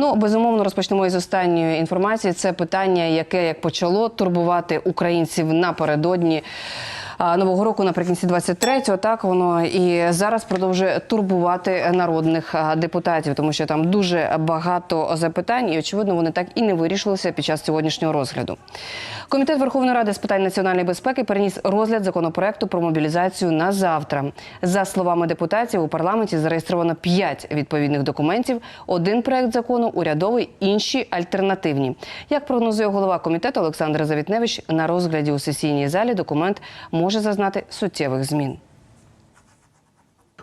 Ну безумовно розпочнемо із останньої інформації. Це питання, яке як почало турбувати українців напередодні. Нового року наприкінці 23-го, так воно і зараз продовжує турбувати народних депутатів, тому що там дуже багато запитань, і очевидно, вони так і не вирішилися під час сьогоднішнього розгляду. Комітет Верховної Ради з питань національної безпеки переніс розгляд законопроекту про мобілізацію на завтра. За словами депутатів, у парламенті зареєстровано п'ять відповідних документів. Один проект закону урядовий, інші альтернативні. Як прогнозує голова комітету Олександр Завітневич, на розгляді у сесійній залі документ може зазнати суттєвих змін.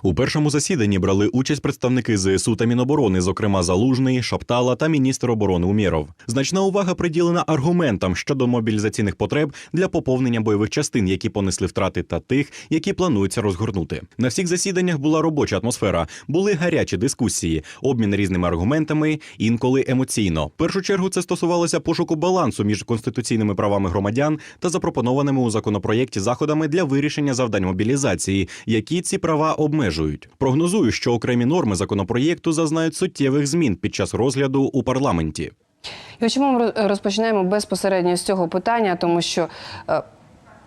У першому засіданні брали участь представники ЗСУ та Міноборони, зокрема Залужний, Шаптала та міністр оборони Умєров. Значна увага приділена аргументам щодо мобілізаційних потреб для поповнення бойових частин, які понесли втрати, та тих, які плануються розгорнути. На всіх засіданнях була робоча атмосфера, були гарячі дискусії, обмін різними аргументами, інколи емоційно. В першу чергу це стосувалося пошуку балансу між конституційними правами громадян та запропонованими у законопроєкті заходами для вирішення завдань мобілізації, які ці права обмежують. Прогнозую, що окремі норми законопроєкту зазнають суттєвих змін під час розгляду у парламенті. І чому ми розпочинаємо безпосередньо з цього питання, тому що.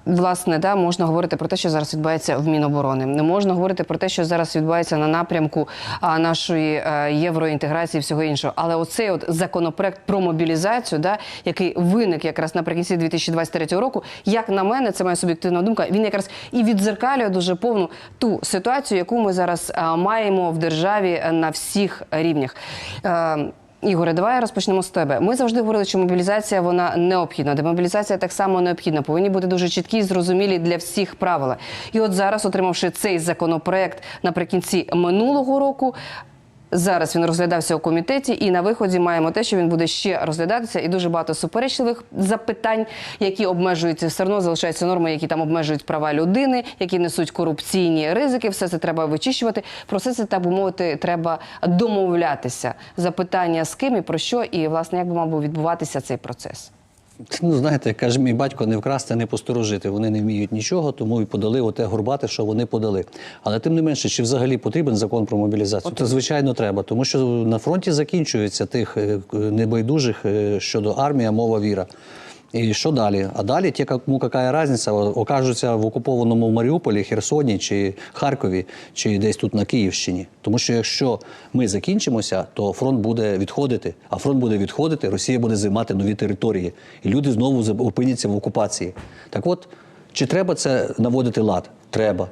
Е, Власне, да, можна говорити про те, що зараз відбувається в Міноборони. Не можна говорити про те, що зараз відбувається на напрямку нашої е, євроінтеграції, і всього іншого. Але оцей от законопроект про мобілізацію, да, який виник якраз наприкінці 2023 року, як на мене, це моя суб'єктивна думка. Він якраз і відзеркалює дуже повну ту ситуацію, яку ми зараз маємо в державі е, на всіх рівнях. Ігоре, давай розпочнемо з тебе. Ми завжди говорили, що мобілізація вона необхідна. Демобілізація так само необхідна. Повинні бути дуже чіткі і зрозумілі для всіх правила. І от зараз, отримавши цей законопроект наприкінці минулого року. Зараз він розглядався у комітеті, і на виході маємо те, що він буде ще розглядатися, і дуже багато суперечливих запитань, які обмежуються все одно залишаються норми, які там обмежують права людини, які несуть корупційні ризики. Все це треба вичищувати. Про все це так би мовити, треба домовлятися. Запитання з ким і про що, і власне як би мав відбуватися цей процес. Ну, знаєте, каже мій батько, не вкрасти, не посторожити. Вони не вміють нічого, тому і подали оте горбати, що вони подали. Але тим не менше, чи взагалі потрібен закон про мобілізацію? Це звичайно треба, тому що на фронті закінчується тих е, небайдужих е, щодо армія, мова, віра. І що далі? А далі ті, кому яка різниця, окажуться в окупованому Маріуполі, Херсоні чи Харкові, чи десь тут на Київщині. Тому що якщо ми закінчимося, то фронт буде відходити. А фронт буде відходити, Росія буде займати нові території, і люди знову опиняться в окупації. Так от, чи треба це наводити лад? Треба.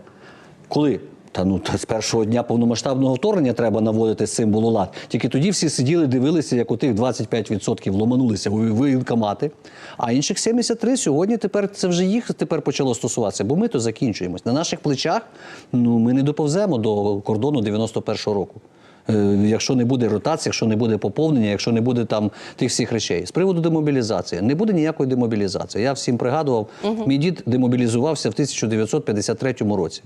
Коли? Та ну та з першого дня повномасштабного вторгнення треба наводити цим лад. Тільки тоді всі сиділи, дивилися, як у тих 25% ломанулися в воєнкомати, а інших 73 сьогодні тепер це вже їх тепер почало стосуватися, бо ми то закінчуємось. На наших плечах ну ми не доповземо до кордону 91-го року. Е, Якщо не буде ротації, якщо не буде поповнення, якщо не буде там тих всіх речей. З приводу демобілізації не буде ніякої демобілізації. Я всім пригадував, мій дід демобілізувався в 1953 році.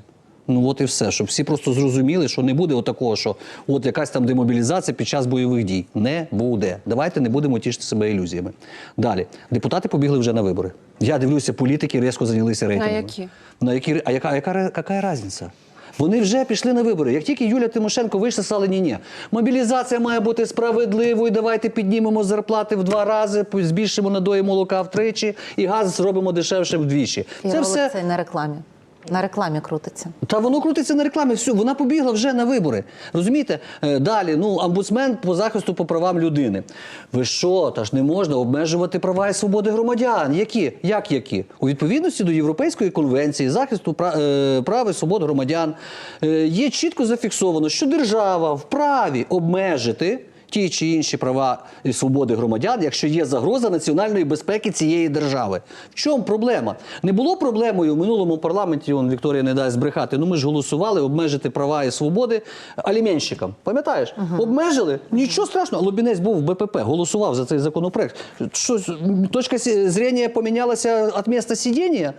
Ну от і все, щоб всі просто зрозуміли, що не буде отакого, що от якась там демобілізація під час бойових дій. Не буде. Давайте не будемо тішити себе ілюзіями. Далі депутати побігли вже на вибори. Я дивлюся, політики різко зайнялися рейтингом. які? На які? А яка, яка, яка різниця? Вони вже пішли на вибори. Як тільки Юля Тимошенко вийшла, сказали, ні, ні, мобілізація має бути справедливою. Давайте піднімемо зарплати в два рази, збільшимо надої молока втричі і газ зробимо дешевше вдвічі. Це все цей на рекламі. На рекламі крутиться. та воно крутиться на рекламі. Все, вона побігла вже на вибори. Розумієте? Е, Далі, ну, омбудсмен по захисту по правам людини. Ви що? Та ж не можна обмежувати права і свободи громадян. Які? Як які? У відповідності до Європейської конвенції захисту е, прав і свобод громадян е, є чітко зафіксовано, що держава вправі обмежити. Ті чи інші права і свободи громадян, якщо є загроза національної безпеки цієї держави. В чому проблема? Не було проблемою в минулому парламенті, он Вікторія не дасть збрехати. Ну ми ж голосували обмежити права і свободи аліменщикам. Пам'ятаєш? Обмежили? Нічого страшного. Лобінець був в БПП, голосував за цей законопроект. Що, точка зрення помінялася від міста сидіння?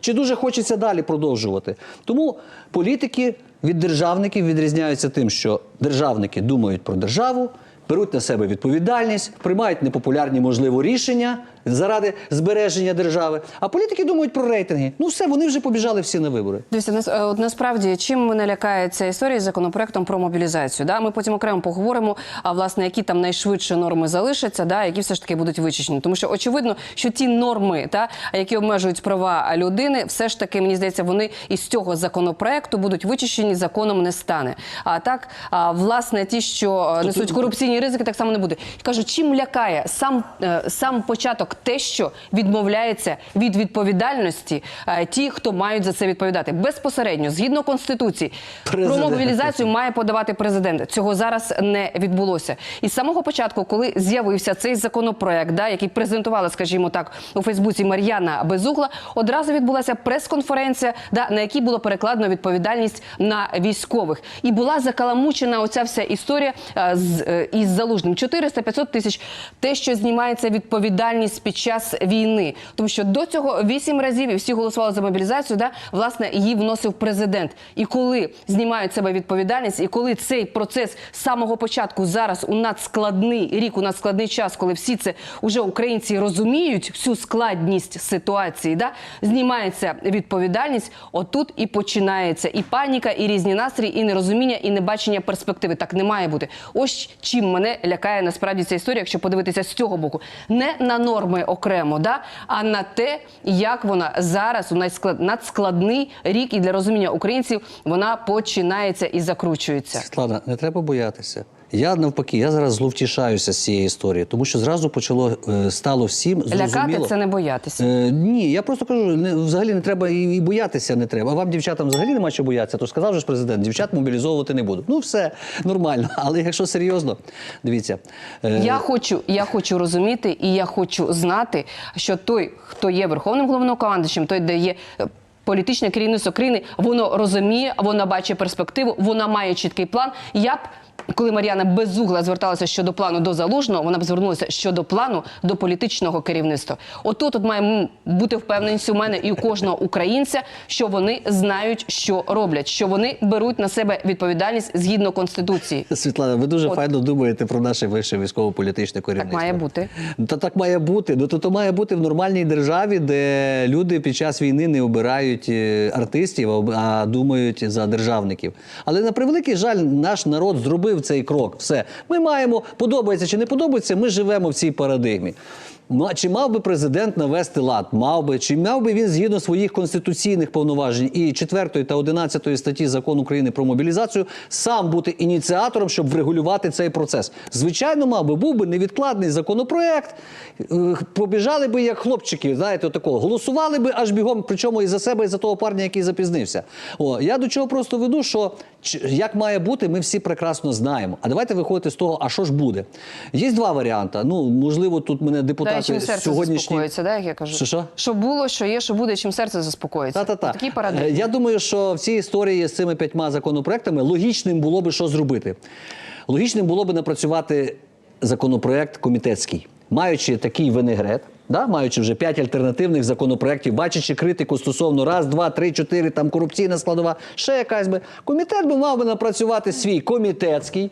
Чи дуже хочеться далі продовжувати? Тому політики від державників відрізняються тим, що державники думають про державу, беруть на себе відповідальність, приймають непопулярні, можливо, рішення, заради збереження держави. А політики думають про рейтинги. Ну все, вони вже побіжали всі на вибори. Дивіться, нас- е, от насправді чим мене лякає ця історія з законопроектом про мобілізацію? Да? Ми потім окремо поговоримо, а власне, які там найшвидше норми залишаться, да? які все ж таки будуть вичищені. Тому що очевидно, що ті норми, та, які обмежують права людини, все ж таки, мені здається, вони із цього законопроекту будуть вичищені, законом не стане. А так, а, власне, ті, що е, несуть корупційні ризики, так само не буде. Кажу, чим лякає сам, е, сам початок те, що відмовляється від відповідальності е, ті, хто мають за це відповідати безпосередньо, згідно конституції, Президент. про мобілізацію має подавати президент. Цього зараз не відбулося. І з самого початку, коли з'явився цей законопроект, да, який презентувала, скажімо так, у Фейсбуці Мар'яна Безугла, одразу відбулася прес-конференція, да, на якій було перекладено відповідальність на військових. І була закаламучена оця вся історія е, з е, із залужним 400-500 тисяч. Те, що знімається відповідальність під час війни, тому що до цього вісім разів і всі голосували за мобілізацію. Да, власне, її вносив президент. І коли знімають себе відповідальність, і коли цей процес з самого початку зараз у надскладний рік, у надскладний час, коли всі це уже українці розуміють всю складність ситуації, да, знімається відповідальність. Отут і починається і паніка, і різні настрої, і нерозуміння, і небачення перспективи. Так не має бути. Ось чим мене лякає насправді ця історія, якщо подивитися з цього боку, не на норми окремо, да, а на те, як вона зараз у надскладний рік, і для розуміння українців вона починається і закручується. Світлана, не треба боятися. Я навпаки, я зараз зловтішаюся з цієї історії, тому що зразу почало е, стало всім зрозуміло. Лякати це не боятися. Е, ні, я просто кажу, не, взагалі не треба і, і боятися не треба. А вам, дівчатам, взагалі нема чого боятися. То сказав же ж президент, дівчат мобілізовувати не буду. Ну все нормально. Але якщо серйозно, дивіться. е, Я хочу, я хочу розуміти, і я хочу знати, що той, хто є верховним головнокомандуючим, той, де є. е, Політичне керівництво країни, воно розуміє, воно бачить перспективу, вона має чіткий план. Я б, коли Мар'яна безугла зверталася щодо плану до залужного, вона б звернулася щодо плану до політичного керівництва. Отут от має бути впевненість у мене і у кожного українця, що вони знають, що роблять, що вони беруть на себе відповідальність згідно конституції. Світлана, ви дуже От. файно думаєте про наше вище військово-політичне керівництво. має бути. Та так має бути. Ну то, то має бути в нормальній державі, де люди під час війни не обирають е, артистів, а думають за державників. Але на превеликий жаль, наш народ зробив цей крок. Все, ми маємо подобається чи не подобається. Ми живемо в цій парадигмі. Ну, Чи мав би президент навести лад? Мав би, чи мав би він згідно своїх конституційних повноважень і 4 та 11 статті закону України про мобілізацію сам бути ініціатором, щоб врегулювати цей процес? Звичайно, мав би був би невідкладний законопроект. Побіжали би як хлопчики, знаєте, такого голосували би аж бігом, причому і за себе, і за того парня, який запізнився. О, я до чого просто веду, що як має бути, ми всі прекрасно знаємо. А давайте виходити з того, а що ж буде? Є два варіанти. Ну можливо, тут мене Та депутати чим серце сьогоднішні. заспокоїться, да, як я кажу. Що, що? Що було, що є, що буде, чим серце заспокоїться. Та-та-та. Такі Е, парадигми. Я думаю, що в цій історії з цими п'ятьма законопроектами логічним було би що зробити. Логічним було би напрацювати законопроект комітетський, маючи такий винегрет. Да, маючи вже п'ять альтернативних законопроєктів, бачачи критику стосовно раз, два, три, чотири, там корупційна складова, ще якась би комітет би мав би напрацювати свій комітетський,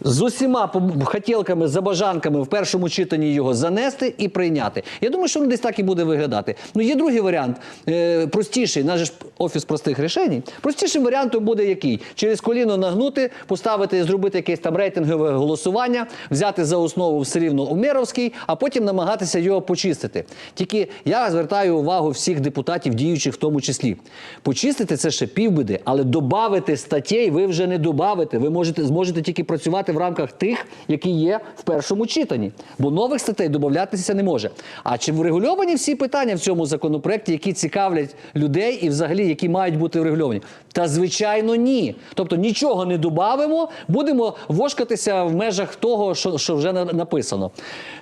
з усіма хотілками, забажанками в першому читанні його занести і прийняти. Я думаю, що він десь так і буде виглядати. Ну, є другий варіант, е, простіший, наш ж офіс простих рішень. Простішим варіантом буде який? Через коліно нагнути, поставити, зробити якесь там рейтингове голосування, взяти за основу все рівно Умєровський, а потім намагатися його почистити. Тільки я звертаю увагу всіх депутатів, діючих в тому числі. Почистити це ще півбіди, але додати статей ви вже не додавите. Ви можете зможете тільки працювати в рамках тих, які є в першому читанні, бо нових статей додатися не може. А чи врегульовані всі питання в цьому законопроекті, які цікавлять людей і взагалі які мають бути врегульовані? Та звичайно, ні. Тобто нічого не додамо, будемо вошкатися в межах того, що, що вже написано.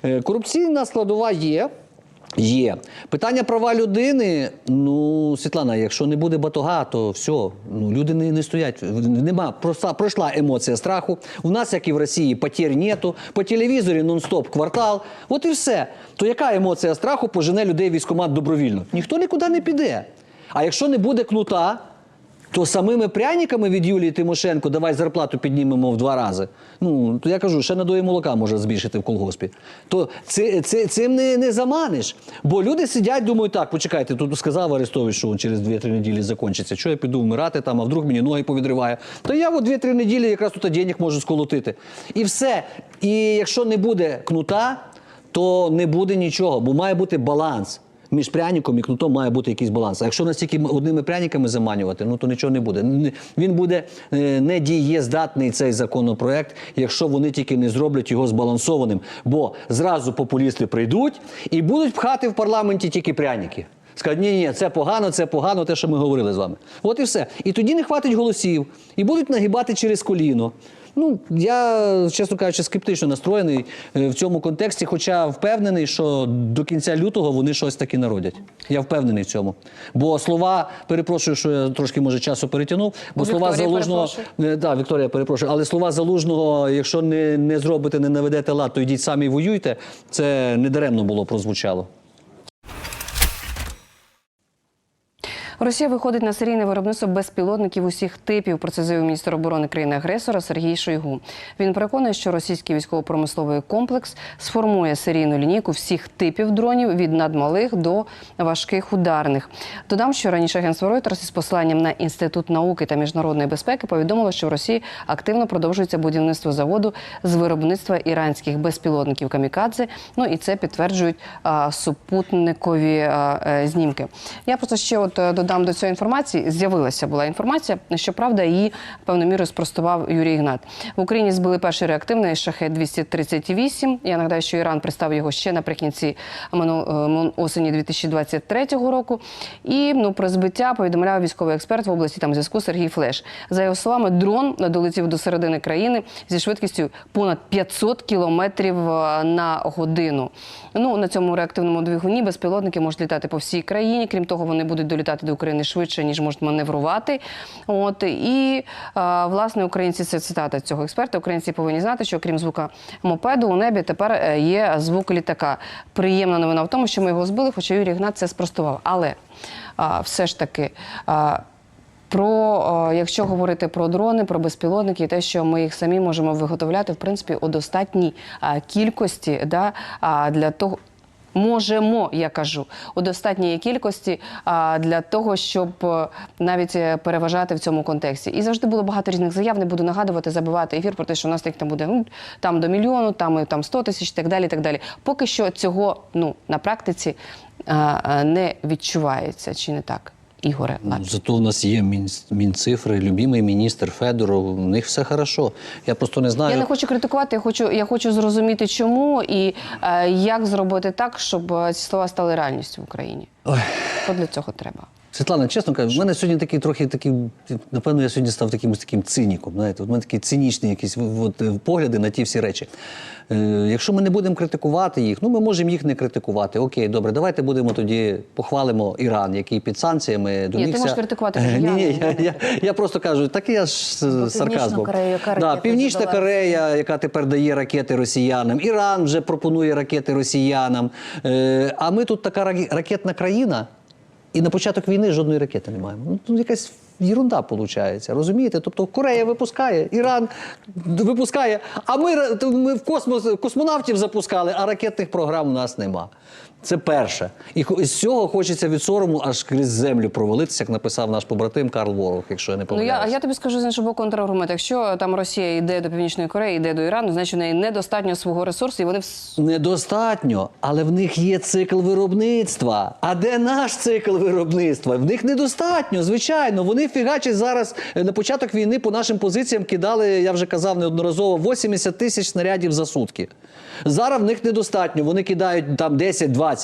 Е, Корупційна складова є. Є питання права людини. Ну, Світлана, якщо не буде батога, то все. Ну люди не, не стоять. Нема пройшла, пройшла емоція страху. У нас, як і в Росії, потерь нету. По телевізорі нон-стоп квартал. От і все. То яка емоція страху пожене людей в військкомат добровільно? Ніхто нікуди не піде. А якщо не буде кнута, то самими пряниками від Юлії Тимошенко давай зарплату піднімемо в два рази. Ну, то я кажу, ще надої молока може збільшити в колгоспі. То це, це, цим не, не заманиш. Бо люди сидять, думають, так, почекайте, тут сказав Арестович, що через 2-3 неділі закінчиться. Що я піду вмирати там, а вдруг мені ноги повідриває. То я от 2-3 неділі якраз тут денег можу сколотити. І все. І якщо не буде кнута, то не буде нічого, бо має бути баланс. Між пряником і кнутом має бути якийсь баланс. А якщо нас тільки одними пряниками заманювати, ну то нічого не буде. Він буде е, не дієздатний цей законопроект, якщо вони тільки не зроблять його збалансованим. Бо зразу популісти прийдуть і будуть пхати в парламенті тільки пряники. Скажуть, ні, ні, це погано, це погано, те, що ми говорили з вами. От і все. І тоді не хватить голосів, і будуть нагибати через коліно. Ну, я, чесно кажучи, скептично настроєний е, в цьому контексті, хоча впевнений, що до кінця лютого вони щось таки народять. Я впевнений в цьому. Бо слова, перепрошую, що я трошки може часу перетягнув, бо У слова залужного. перепрошую. Так, Вікторія, перепрошую, але слова залужного, якщо не, не зробите, не наведете лад, то йдіть самі воюйте. Це недаремно було прозвучало. Росія виходить на серійне виробництво безпілотників усіх типів. Про це заявив міністр оборони країни-агресора Сергій Шойгу. Він переконує, що російський військово-промисловий комплекс сформує серійну лінійку всіх типів дронів від надмалих до важких ударних. Додам, що раніше агентство Reuters із посиланням на інститут науки та міжнародної безпеки повідомило, що в Росії активно продовжується будівництво заводу з виробництва іранських безпілотників камікадзе. Ну і це підтверджують а, супутникові а, е, знімки. Я просто ще от е, додам до цієї інформації. З'явилася була інформація. Щоправда, її певною мірою спростував Юрій Ігнат. В Україні збили перший реактивний шахет 238 Я нагадаю, що Іран пристав його ще наприкінці мину- е, осені 2023 року. І ну про збиття повідомляв військовий експерт в області там зв'язку Сергій Флеш. За його словами, дрон долетів до середини країни зі швидкістю понад 500 кілометрів е, на годину. Ну на цьому реактивному двигуні безпілотники можуть літати по всій країні. Крім того, вони будуть долітати до України швидше ніж можуть маневрувати. От і власне українці це цитата цього експерта. Українці повинні знати, що крім звука мопеду у небі тепер е, є звук літака. Приємна новина в тому, що ми його збили, хоча Юрій Гнат це спростував. Але все ж таки. Про е, якщо говорити про дрони, про безпілотники, те, що ми їх самі можемо виготовляти, в принципі, у достатній е, кількості, да, для того. Можемо, я кажу, у достатній кількості для того, щоб е, навіть переважати в цьому контексті. І завжди було багато різних заяв. Не буду нагадувати, забивати ефір про те, що у нас їх там буде ну, там до мільйону, там, і там 100 тисяч, так далі. так далі. Поки що цього ну, на практиці не відчувається, чи не так, Ігоре? Ну, Зато у нас є мін, мінцифри, любимий міністр Федоров. У них все хорошо. Я просто не знаю. Я не хочу критикувати, я хочу, я хочу зрозуміти, чому і е, як зробити так, щоб е, ці слова стали реальністю в Україні. Ой. Що для цього треба? Світлана, чесно кажучи, в мене сьогодні такий трохи такий, напевно, я сьогодні став таким таким циніком. Знаєте, от мене такі цинічні якісь от, погляди на ті всі речі. Е, якщо ми не будемо критикувати їх, ну ми можемо їх не критикувати. Окей, добре, давайте будемо тоді похвалимо Іран, який під санкціями домігся. можеш критикувати, Е, Ні, я ні, я, я, я просто кажу, так я ж з сарказмом. Да, Північна. Корея, яка тепер дає ракети росіянам. Іран вже пропонує ракети росіянам. Е, а ми тут така ракетна країна. І на початок війни жодної ракети не маємо. Ну, тут якась єрунда виходить, розумієте? Тобто Корея випускає, Іран випускає, а ми, ми в космос космонавтів запускали, а ракетних програм у нас нема. Це перше. І з цього хочеться від сорому аж крізь землю провалитися, як написав наш побратим Карл Ворог, якщо я не Ну я, а я тобі скажу з іншого боку контраргумент. Якщо там Росія йде до Північної Кореї, йде до Ірану, значить у неї недостатньо свого ресурсу, і вони вс- Недостатньо, але в них є цикл виробництва. А де наш цикл виробництва? В них недостатньо, звичайно. Вони фігачать зараз е, на початок війни по нашим позиціям кидали, я вже казав неодноразово, 80 тисяч снарядів за сутки. Зараз в них недостатньо, вони кидають там 10-20.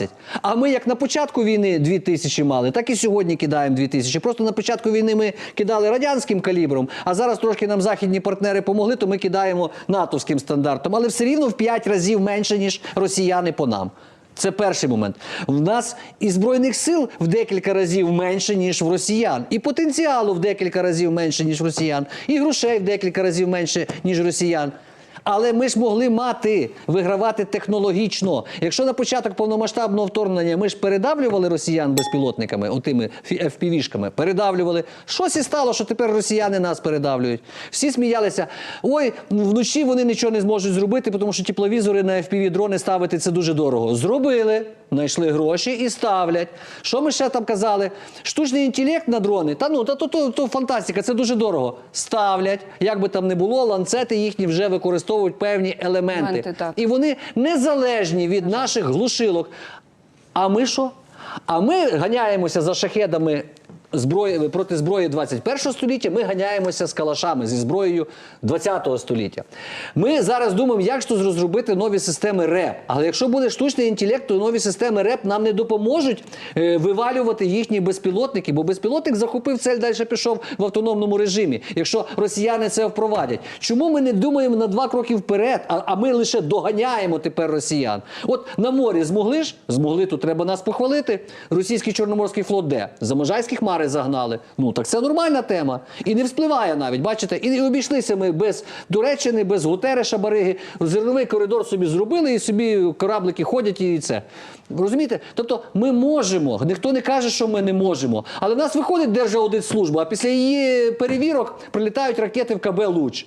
А ми як на початку війни 2 тисячі мали, так і сьогодні кидаємо 2 тисячі. Просто на початку війни ми кидали радянським калібром, а зараз трошки нам західні партнери помогли, то ми кидаємо натовським стандартом. Але все рівно в 5 разів менше, ніж росіяни по нам. Це перший момент. В нас і збройних сил в декілька разів менше, ніж в росіян, і потенціалу в декілька разів менше, ніж росіян, і грошей в декілька разів менше, ніж росіян. Але ми ж могли мати вигравати технологічно. Якщо на початок повномасштабного вторгнення ми ж передавлювали росіян безпілотниками, отими FPV-шками, передавлювали. Щось і стало, що тепер росіяни нас передавлюють. Всі сміялися. Ой, вночі вони нічого не зможуть зробити, тому що тепловізори на FPV-дрони ставити це дуже дорого. Зробили, знайшли гроші і ставлять. Що ми ще там казали? Штучний інтелект на дрони. Та ну та то, то, то фантастика, це дуже дорого. Ставлять, як би там не було, ланцети їхні вже використовують певні елементи. Елементи, так. І вони незалежні від наших глушилок. А ми що? А ми ганяємося за шахедами зброї проти зброї 21 століття. Ми ганяємося з калашами зі зброєю 20 століття. Ми зараз думаємо, як ж тут розробити нові системи РЕП. Але якщо буде штучний інтелект, то нові системи РЕП нам не допоможуть е, вивалювати їхні безпілотники, бо безпілотник захопив цель, далі пішов в автономному режимі. Якщо росіяни це впровадять, чому ми не думаємо на два кроки вперед, а, а ми лише доганяємо тепер росіян? От на морі змогли ж? Змогли, тут треба нас похвалити. Російський чорноморський флот де? За Можайські хмари загнали. Ну так це нормальна тема. І не вспливає навіть, бачите, і обійшлися ми без Туреччини, без Гутереша Бариги. Зерновий коридор собі зробили і собі кораблики ходять і це. Розумієте? Тобто ми можемо, ніхто не каже, що ми не можемо. Але в нас виходить Держаудитслужба, а після її перевірок прилітають ракети в КБ Луч.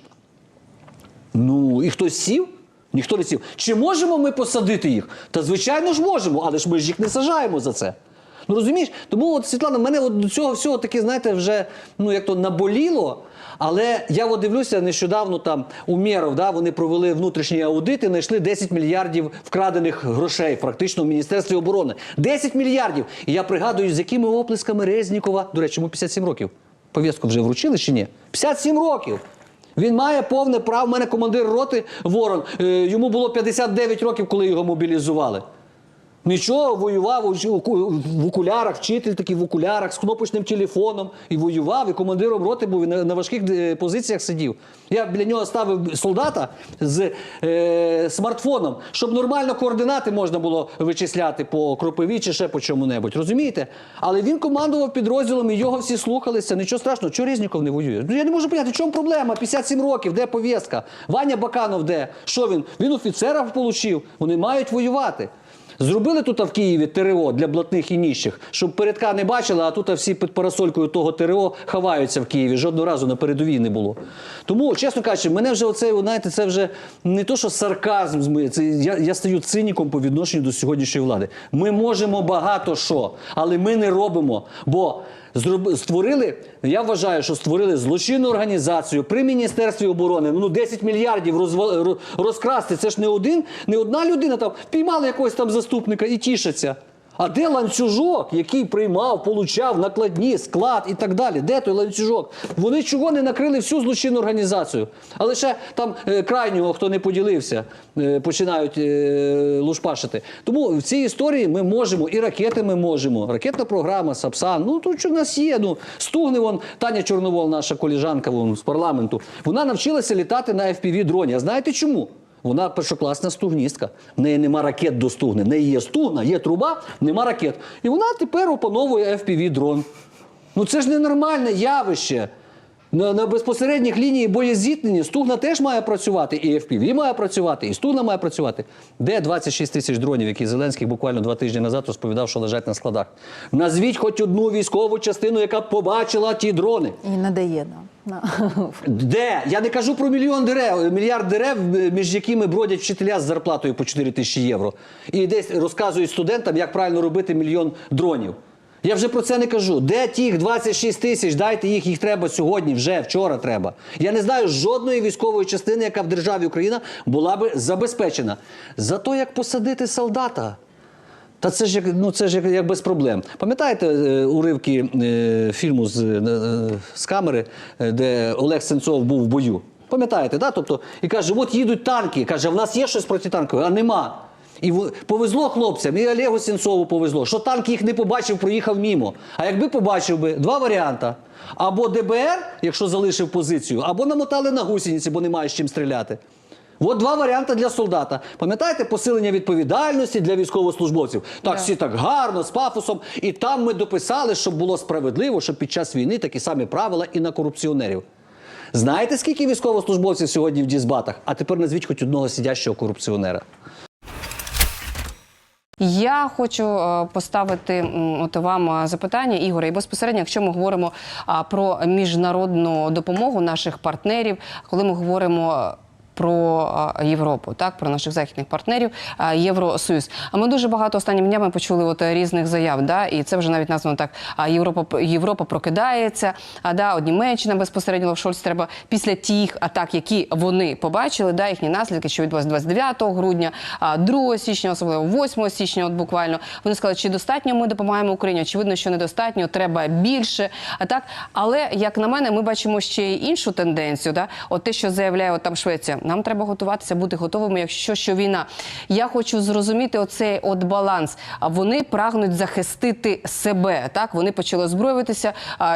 Ну, і хтось сів? Ніхто не сів. Чи можемо ми посадити їх? Та звичайно ж можемо, але ж ми ж їх не сажаємо за це. Ну розумієш? Тому от Світлана, мене от до цього всього таки, знаєте, вже ну як то наболіло. Але я от дивлюся нещодавно там у Мєров, да, вони провели внутрішній аудит і знайшли 10 мільярдів вкрадених грошей, практично в Міністерстві оборони. 10 мільярдів. І я пригадую, з якими оплесками Резнікова, до речі, йому 57 років. Повістку вже вручили чи ні? 57 років. Він має повне право. У мене командир роти Ворон. е, Йому було 59 років, коли його мобілізували. Нічого, воював в окулярах, вчитель такий в окулярах з кнопочним телефоном і воював, і командиром роти був і на, на важких е, позиціях сидів. Я біля нього ставив солдата з е, смартфоном, щоб нормально координати можна було вичисляти по кропиві чи ще по чому-небудь. Розумієте? Але він командував підрозділом, і його всі слухалися. Нічого страшного, чого Резніков не воює? Ну, Я не можу поняти, в чому проблема? 57 років, де повістка? Ваня Баканов де? Що він? Він офіцера отримав, вони мають воювати. Зробили тут в Києві ТРО для блатних і ніщих, щоб передка не бачили, а тут всі під парасолькою того ТРО ховаються в Києві. Жодного разу на передовій не було. Тому, чесно кажучи, мене вже оце, знаєте, це вже не то, що сарказм, це я, я стаю циніком по відношенню до сьогоднішньої влади. Ми можемо багато що, але ми не робимо. Бо створили, я вважаю, що створили злочинну організацію при Міністерстві оборони. Ну 10 мільярдів розкрасти. Це ж не один, не одна людина там піймали якогось там заступника і тішаться. А де ланцюжок, який приймав, получав накладні, склад і так далі? Де той ланцюжок? Вони чого не накрили всю злочинну організацію? А лише там е, крайнього, хто не поділився, е, починають е, лушпашити. Тому в цій історії ми можемо і ракети ми можемо. Ракетна програма, Сапсан. Ну тут в нас є. Ну стугне вон Таня Чорновол, наша коліжанка вон, з парламенту. Вона навчилася літати на fpv дроні. А знаєте чому? Вона першокласна стугністка. В неї нема ракет до стугни. В неї є стугна, є труба, нема ракет. І вона тепер опановує fpv дрон. Ну це ж ненормальне явище. На, на безпосередніх лінії боєзіткнення стугна теж має працювати, і FPV має працювати, і стугна має працювати. Де 26 тисяч дронів, які Зеленський буквально два тижні назад розповідав, що лежать на складах? Назвіть хоч одну військову частину, яка побачила ті дрони. І не дає. Да. Де? Я не кажу про мільйон дерев, мільярд дерев, між якими бродять вчителя з зарплатою по 4 тисячі євро. І десь розказують студентам, як правильно робити мільйон дронів. Я вже про це не кажу. Де тих 26 тисяч? Дайте їх, їх треба сьогодні, вже вчора треба. Я не знаю жодної військової частини, яка в державі Україна була би забезпечена. Зато як посадити солдата. Та це ж як ну це ж як, як без проблем. Пам'ятаєте е, уривки е, фільму з, е, е, з камери, е, де Олег Сенцов був в бою? Пам'ятаєте, да? Тобто, і каже, от їдуть танки. Каже, в нас є щось протитанкове, а нема. І повезло хлопцям, і Олегу Сенцову повезло, що танк їх не побачив, проїхав мімо. А якби побачив би, два варіанти. Або ДБР, якщо залишив позицію, або намотали на гусениці, бо немає з чим стріляти. От два варіанти для солдата. Пам'ятаєте, посилення відповідальності для військовослужбовців? Так, всі так гарно, з пафосом. І там ми дописали, щоб було справедливо, щоб під час війни такі самі правила і на корупціонерів. Знаєте, скільки військовослужбовців сьогодні в дізбатах? А тепер назвіть хоч одного сидящого корупціонера. Я хочу е, поставити от вам е, запитання, Ігоре, і безпосередньо, якщо ми говоримо про міжнародну допомогу наших партнерів, коли ми говоримо. Про Європу, так про наших західних партнерів, Євросоюз. А ми дуже багато останніми днями почули от е, різних заяв. Да, і це вже навіть названо так. Європа Європа прокидається. А да, от Німеччина безпосередньо Олаф Шольц треба після тих атак, які вони побачили, да, їхні наслідки, що відбулося 29 грудня, а 2 січня, особливо 8 січня, от буквально вони сказали, чи достатньо ми допомагаємо Україні. Очевидно, що недостатньо, треба більше. А так, але як на мене, ми бачимо ще й іншу тенденцію. Да? От те, що заявляє от там Швеція, нам треба готуватися, бути готовими, якщо що війна. Я хочу зрозуміти оцей от баланс. Вони прагнуть захистити себе. Так вони почали озброюватися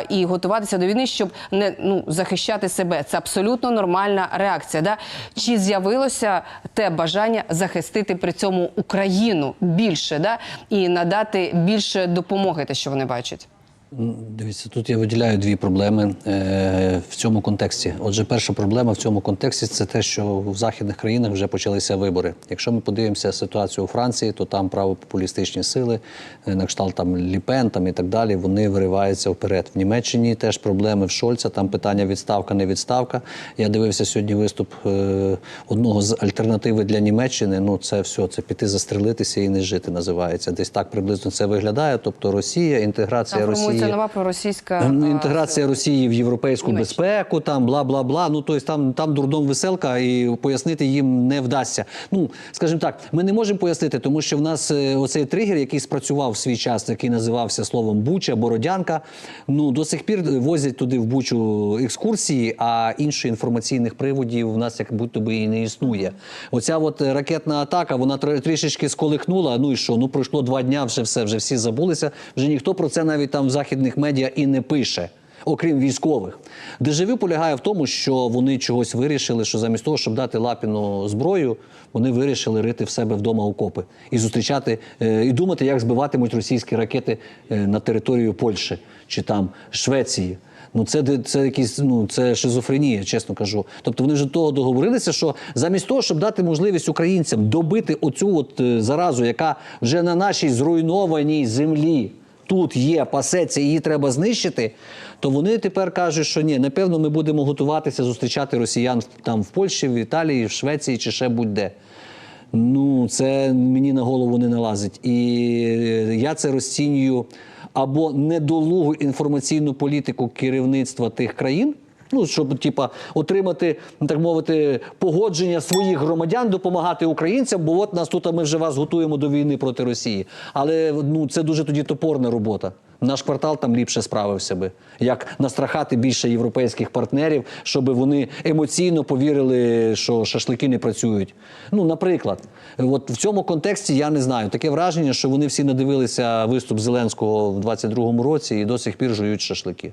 і готуватися до війни, щоб не ну захищати себе. Це абсолютно нормальна реакція. Да? Чи з'явилося те бажання захистити при цьому Україну більше, да? і надати більше допомоги, те, що вони бачать? Дивіться, тут я виділяю дві проблеми е, в цьому контексті. Отже, перша проблема в цьому контексті це те, що в західних країнах вже почалися вибори. Якщо ми подивимося ситуацію у Франції, то там правопопулістичні сили, е, на кшталт там Ліпен там і так далі, вони вириваються вперед. В Німеччині теж проблеми в Шольца, там питання відставка, не відставка. Я дивився сьогодні виступ е, одного з альтернативи для Німеччини. Ну, це все, це піти застрелитися і не жити називається. Десь так приблизно це виглядає. Тобто Росія, інтеграція Росії. Формується нова проросійська Ем, Інтеграція Росії в європейську Німеччина. безпеку, там бла бла бла. Ну тобто там, там дурдом веселка, і пояснити їм не вдасться. Ну скажімо так, ми не можемо пояснити, тому що в нас е, оцей тригер, який спрацював в свій час, який називався словом Буча, Бородянка. Ну до сих пір возять туди в Бучу екскурсії, а інших інформаційних приводів в нас як будто би і не існує. Оця от е, ракетна атака, вона трішечки сколихнула. Ну і що? Ну пройшло два дня, вже все, вже всі забулися. Вже ніхто про це навіть там в західних медіа і не пише. Окрім військових, дежавю полягає в тому, що вони чогось вирішили, що замість того, щоб дати лапіну зброю, вони вирішили рити в себе вдома окопи і зустрічати е, і думати, як збиватимуть російські ракети е, на територію Польщі чи там Швеції. Ну це це якісь ну це шизофренія, чесно кажу. Тобто вони вже того договорилися, що замість того, щоб дати можливість українцям добити оцю от е, заразу, яка вже на нашій зруйнованій землі тут є, пасеться, її треба знищити. То вони тепер кажуть, що ні, напевно, ми будемо готуватися зустрічати росіян там в Польщі, в Італії, в Швеції чи ще будь-де. Ну, це мені на голову не налазить. І е, я це розцінюю або недолугу інформаційну політику керівництва тих країн. Ну, щоб типа отримати, так мовити, погодження своїх громадян, допомагати українцям, бо от нас тут а ми вже вас готуємо до війни проти Росії. Але ну це дуже тоді топорна робота. Наш квартал там ліпше справився би, як настрахати більше європейських партнерів, щоб вони емоційно повірили, що шашлики не працюють. Ну, наприклад, от в цьому контексті я не знаю. Таке враження, що вони всі надивилися виступ Зеленського в 22-му році і до сих пір жують шашлики.